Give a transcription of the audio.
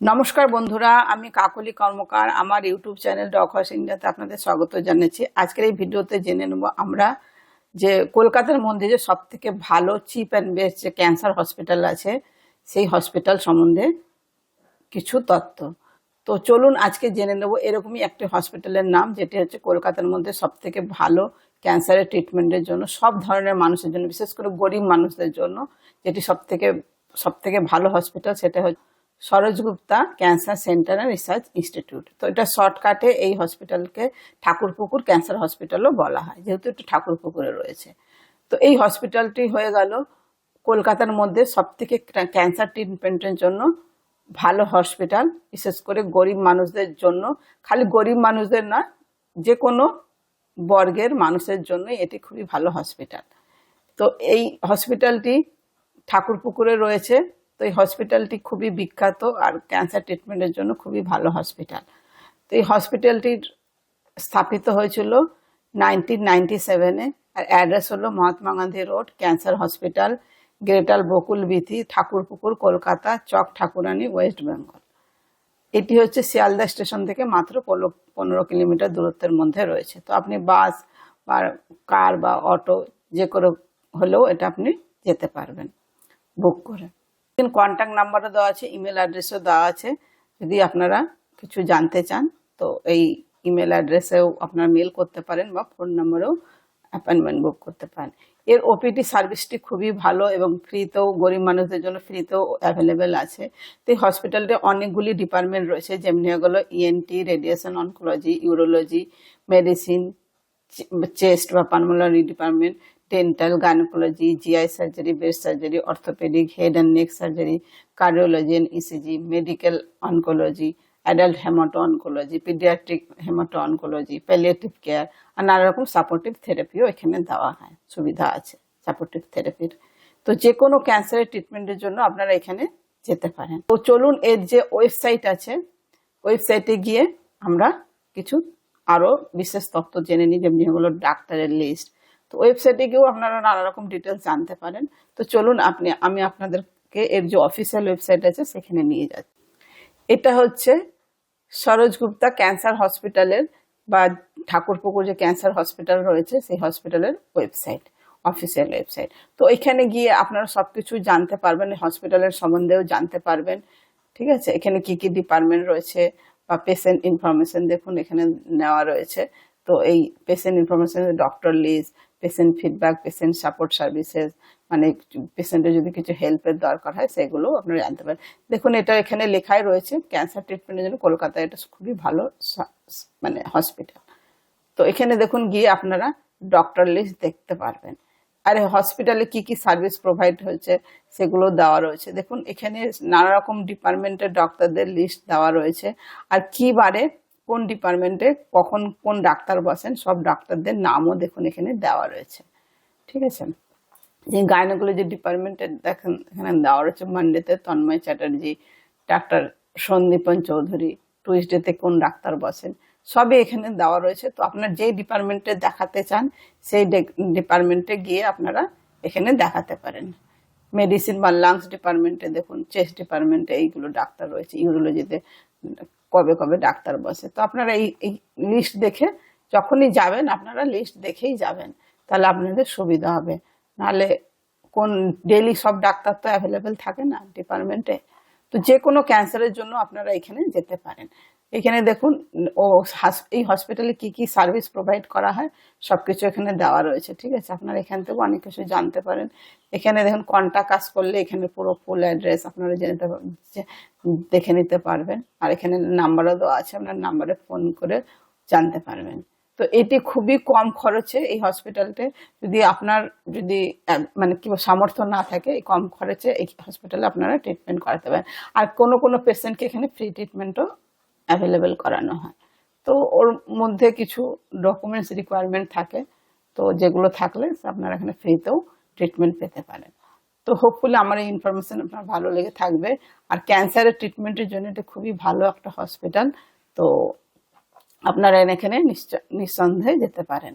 নমস্কার বন্ধুরা, আমি কাকলি কর্মকার, আমার ইউটিউব চ্যানেল ডক ডকহাস ইন্ডিয়াতে আপনাদের স্বাগত জানাচ্ছি। আজকের এই ভিডিওতে জেনে নেব আমরা যে কলকাতার মধ্যে যে সব থেকে ভালো চিপ অ্যান্ড বেস্ট যে ক্যান্সার হসপিটাল আছে, সেই হসপিটাল সম্বন্ধে কিছু তথ্য। তো চলুন আজকে জেনে নেব এরকমই একটি হসপিটালের নাম, যেটি হচ্ছে কলকাতার মধ্যে সব থেকে ভালো ক্যান্সারের ট্রিটমেন্টের জন্য, সব ধরনের মানুষের জন্য, বিশেষ করে গরিব মানুষদের জন্য, যেটি সব থেকে সব থেকে ভালো হসপিটাল সেটা হচ্ছে Saroj Gupta cancer centre and research institute. তো এটা শর্টকাটে এই হসপিটালকে ঠাকুরপুকুর ক্যান্সার হসপিটালও বলা হয়, যেহেতু এটা ঠাকুরপুকুরে রয়েছে। তো এই হসপিটালটি হয়ে গেল কলকাতার মধ্যে সব থেকে ক্যান্সার ট্রিটমেন্টের জন্য ভালো হসপিটাল, বিশেষ করে গরিব মানুষদের জন্য। খালি গরিব মানুষদের না যে কোনো বর্গের মানুষের জন্য এটি খুবই ভালো হসপিটাল। তো এই হসপিটালটি ঠাকুরপুকুরে রয়েছে। তো এই হসপিটালটি খুবই বিখ্যাত আর ক্যান্সার ট্রিটমেন্টের জন্য খুবই ভালো হসপিটাল তো এই হসপিটালটির স্থাপিত হয়েছিল নাইনটিন নাইনটি সেভেনে আর অ্যাড্রেস হলো Mahatma Gandhi road cancer hospital গ্রেটাল Bakul Bithi Thakurpukur Kolkata Chak Thakurani West Bengal এটি হচ্ছে শিয়ালদা স্টেশন থেকে মাত্র পনেরো পনেরো কিলোমিটার দূরত্বের মধ্যে রয়েছে। তো আপনি বাস বা কার বা অটো যে করে হলেও এটা আপনি যেতে পারবেন বুক করে। কন্ট্যাক্ট নাম্বারও দেওয়া আছে ইমেল অ্যাড্রেসও দেওয়া আছে। যদি আপনারা কিছু জানতে চান, তো এই ইমেল অ্যাড্রেসেও আপনারা মেল করতে পারেন বা ফোন নাম্বারেও অ্যাপয়েন্টমেন্ট বুক করতে পারেন। এর ওপিটি সার্ভিসটি খুবই ভালো এবং ফ্রিতেও গরিব মানুষদের জন্য ফ্রিতেও অ্যাভেলেবেল আছে। তো এই হসপিটালটি অনেকগুলি ডিপার্টমেন্ট রয়েছে, যেমনি হলো ENT radiation oncology urology medicine chest বা pulmonary department dental gynaecology GI surgery breast surgery orthopaedic head and neck surgery cardiology and ECG medical oncology adult haemato oncology paediatric haemato oncology palliative care আর নানা রকম supportive থেরাপিও এখানে দেওয়া হয়, সুবিধা আছে supportive থেরাপির তো যে কোনো ক্যান্সারের ট্রিটমেন্টের জন্য আপনারা এখানে যেতে পারেন। তো চলুন এর যে ওয়েবসাইট আছে ওয়েবসাইটে গিয়ে আমরা কিছু আরও বিশেষ তথ্য জেনে নিই, যেমনি হলো ডাক্তারের লিস্ট তো ওয়েবসাইটে গিয়েও আপনারা নানা রকম ডিটেলস জানতে পারেন। তো চলুন আপনি, আমি আপনাদেরকে এর যে অফিসিয়াল ওয়েবসাইট আছে সেখানে নিয়ে যাচ্ছি এটা হচ্ছে সরোজ গুপ্তা ক্যান্সার হসপিটালের বা ঠাকুরপুকুর যে ক্যান্সার হসপিটাল রয়েছে, সেই হসপিটালের ওয়েবসাইট অফিসিয়াল ওয়েবসাইট তো এখানে গিয়ে আপনারা সবকিছু জানতে পারবেন হসপিটালের সম্বন্ধেও জানতে পারবেন, ঠিক আছে? এখানে কি কি ডিপার্টমেন্ট রয়েছে বা পেশেন্ট ইনফরমেশন দেখুন, এখানে নেওয়া রয়েছে। তো এই patient information doctor list patient feedback patient support services মানে পেশেন্টের যদি কিছু হেল্পের দরকার হয়, সেগুলো আপনারা জানতে পারেন। দেখুন, এটা এখানে লেখাই রয়েছে ক্যান্সার ট্রিটমেন্টের জন্য কলকাতায় এটা খুবই ভালো মানে হসপিটাল তো এখানে দেখুন, গিয়ে আপনারা ডক্টর লিস্ট দেখতে পারবেন। আর হসপিটালে কি কি সার্ভিস প্রোভাইড হয়েছে, সেগুলো দেওয়া রয়েছে। দেখুন, এখানে নানা রকম ডিপার্টমেন্টের ডক্টরদের লিস্ট দেওয়া রয়েছে। আর কি বারে কোন ডিপার্টমেন্টে, কখন কোন ডাক্তার বসেন, সব ডাক্তারদের নামও দেখুন এখানে দেওয়া রয়েছে। ঠিক আছে? যে গাইনোকোলজি ডিপার্টমেন্টে দেখেন, এখানে দেওয়া রয়েছে মানডেতে তন্ময় চ্যাটার্জি, ডাক্তার সন্দীপন চৌধুরী টুইসডেতে কোন ডাক্তার বসেন, সবই এখানে দেওয়া রয়েছে। তো আপনার যেই ডিপার্টমেন্টে দেখাতে চান, সেই ডিপার্টমেন্টে গিয়ে আপনারা এখানে দেখাতে পারেন। মেডিসিন বা লাংস ডিপার্টমেন্টে দেখুন চেস্ট ডিপার্টমেন্টে এইগুলো ডাক্তার রয়েছে ইউরোলজিতে কবে কবে ডাক্তার বসে। তো আপনারা এই এই লিস্ট দেখে যখনই যাবেন, আপনারা লিস্ট দেখেই যাবেন। তাহলে আপনাদের সুবিধা হবে। নাহলে কোন ডেলি সব ডাক্তার তো অ্যাভেলেবেল থাকে না ডিপার্টমেন্টে তো যে কোনো ক্যান্সারের জন্য আপনারা এখানে যেতে পারেন। এখানে দেখুন, ও এই হসপিটালে কি কি সার্ভিস প্রোভাইড করা হয় সব কিছু এখানে দেওয়া রয়েছে, ঠিক আছে? আপনারা এখান থেকেও অনেক কিছু জানতে পারেন। এখানে দেখুন কন্ট্যাক্ট কাজ করলে এখানে পুরো ফুল অ্যাড্রেস আপনারা জেনে দেখে নিতে পারবেন। আর এখানে নাম্বারও দেওয়া আছে, আপনার নাম্বারে ফোন করে জানতে পারবেন। তো এটি খুবই কম খরচে এই হসপিটালতে যদি আপনার যদি মানে কি সামর্থ্য না থাকে, এই কম খরচে এই হসপিটালে আপনারা ট্রিটমেন্ট করাতে পারেন। আর কোনো কোনো পেশেন্টকে এখানে ফ্রি ট্রিটমেন্টও অ্যাভেলেবেল করানো হয়। তো ওর মধ্যে কিছু ডকুমেন্টস রিকোয়ারমেন্ট থাকে। তো যেগুলো থাকলে আপনারা এখানে ফ্রিতেও ট্রিটমেন্ট পেতে পারেন। তো হোপফুলি আমার এই ইনফরমেশন আপনার ভালো লেগে থাকবে। আর ক্যান্সারের ট্রিটমেন্টের জন্য এটা খুবই ভালো একটা হসপিটাল তো আপনারা এখানে নিঃসন্দেহে যেতে পারেন।